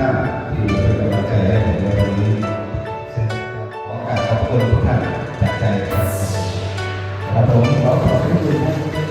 ท่านที่เป็นกำลังใจให้ผมในวันนี้ขอกาบขอบคุณทุกท่านจากใจครับผมขอขอบคุณท่าน